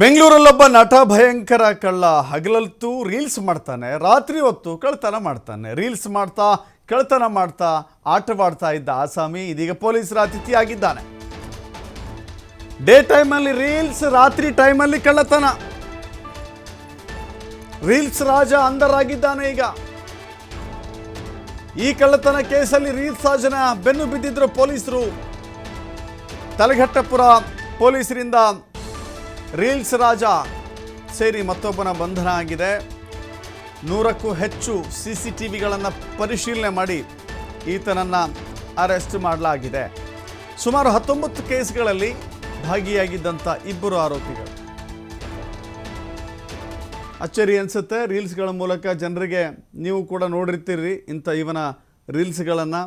ಬೆಂಗಳೂರಲ್ಲೊಬ್ಬ ನಟ ಭಯಂಕರ ಕಳ್ಳ ಹಗಲಲ್ತು ರೀಲ್ಸ್ ಮಾಡ್ತಾನೆ, ರಾತ್ರಿ ಹೊತ್ತು ಕಳ್ತನ ಮಾಡ್ತಾನೆ. ರೀಲ್ಸ್ ಮಾಡ್ತಾ, ಕಳ್ತನ ಮಾಡ್ತಾ, ಆಟವಾಡ್ತಾ ಇದ್ದ ಆಸಾಮಿ ಇದೀಗ ಪೊಲೀಸರ ಅತಿಥಿಯಾಗಿದ್ದಾನೆ. ಡೇ ಟೈಮಲ್ಲಿ ರೀಲ್ಸ್, ರಾತ್ರಿ ಟೈಮಲ್ಲಿ ಕಳ್ಳತನ. ರೀಲ್ಸ್ ರಾಜ ಅಂದರಾಗಿದ್ದಾನೆ ಈಗ. ಈ ಕಳ್ಳತನ ಕೇಸಲ್ಲಿ ರೀಲ್ಸ್ ರಾಜನ ಬೆನ್ನು ಬಿದ್ದಿದ್ರು ಪೊಲೀಸರು. ತಲೆಘಟ್ಟಪುರ ಪೊಲೀಸರಿಂದ ರೀಲ್ಸ್ ರಾಜ ಸೇರಿ ಮತ್ತೊಬ್ಬನ ಬಂಧನ ಆಗಿದೆ. ನೂರಕ್ಕೂ ಹೆಚ್ಚು ಸಿ ಸಿ ಟಿ ವಿಗಳನ್ನು ಪರಿಶೀಲನೆ ಮಾಡಿ ಈತನನ್ನು ಅರೆಸ್ಟ್ ಮಾಡಲಾಗಿದೆ. ಸುಮಾರು ಹತ್ತೊಂಬತ್ತು ಕೇಸ್ಗಳಲ್ಲಿ ಭಾಗಿಯಾಗಿದ್ದಂಥ ಇಬ್ಬರು ಆರೋಪಿಗಳು. ಅಚ್ಚರಿ ಅನಿಸುತ್ತೆ, ರೀಲ್ಸ್ಗಳ ಮೂಲಕ ಜನರಿಗೆ ನೀವು ಕೂಡ ನೋಡಿರ್ತೀರಿ ಇಂಥ ಇವನ ರೀಲ್ಸ್ಗಳನ್ನು.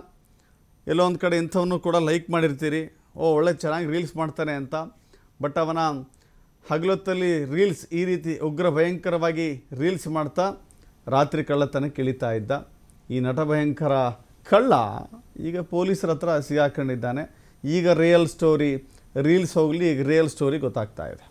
ಎಲ್ಲೋ ಒಂದು ಕಡೆ ಇಂಥವನ್ನು ಕೂಡ ಲೈಕ್ ಮಾಡಿರ್ತೀರಿ. ಓ, ಒಳ್ಳೆ ಚೆನ್ನಾಗಿ ರೀಲ್ಸ್ ಮಾಡ್ತಾನೆ ಅಂತ. ಬಟ್ ಅವನ ಹಗಲೊತ್ತಲ್ಲಿ ರೀಲ್ಸ್ ಈ ರೀತಿ ಉಗ್ರ ಭಯಂಕರವಾಗಿ ರೀಲ್ಸ್ ಮಾಡ್ತಾ ರಾತ್ರಿ ಕಳ್ಳತನಕ್ಕೆ ಇಳಿತಾ ಇದ್ದ. ಈ ನಟ ಭಯಂಕರ ಕಳ್ಳ ಈಗ ಪೊಲೀಸರ ಹತ್ರ ಸಿಗಾಕೊಂಡಿದ್ದಾನೆ. ಈಗ ರಿಯಲ್ ಸ್ಟೋರಿ ರೀಲ್ಸ್ ಹೋಗಲಿ, ಈಗ ರಿಯಲ್ ಸ್ಟೋರಿ ಗೊತ್ತಾಗ್ತಾ ಇದೆ.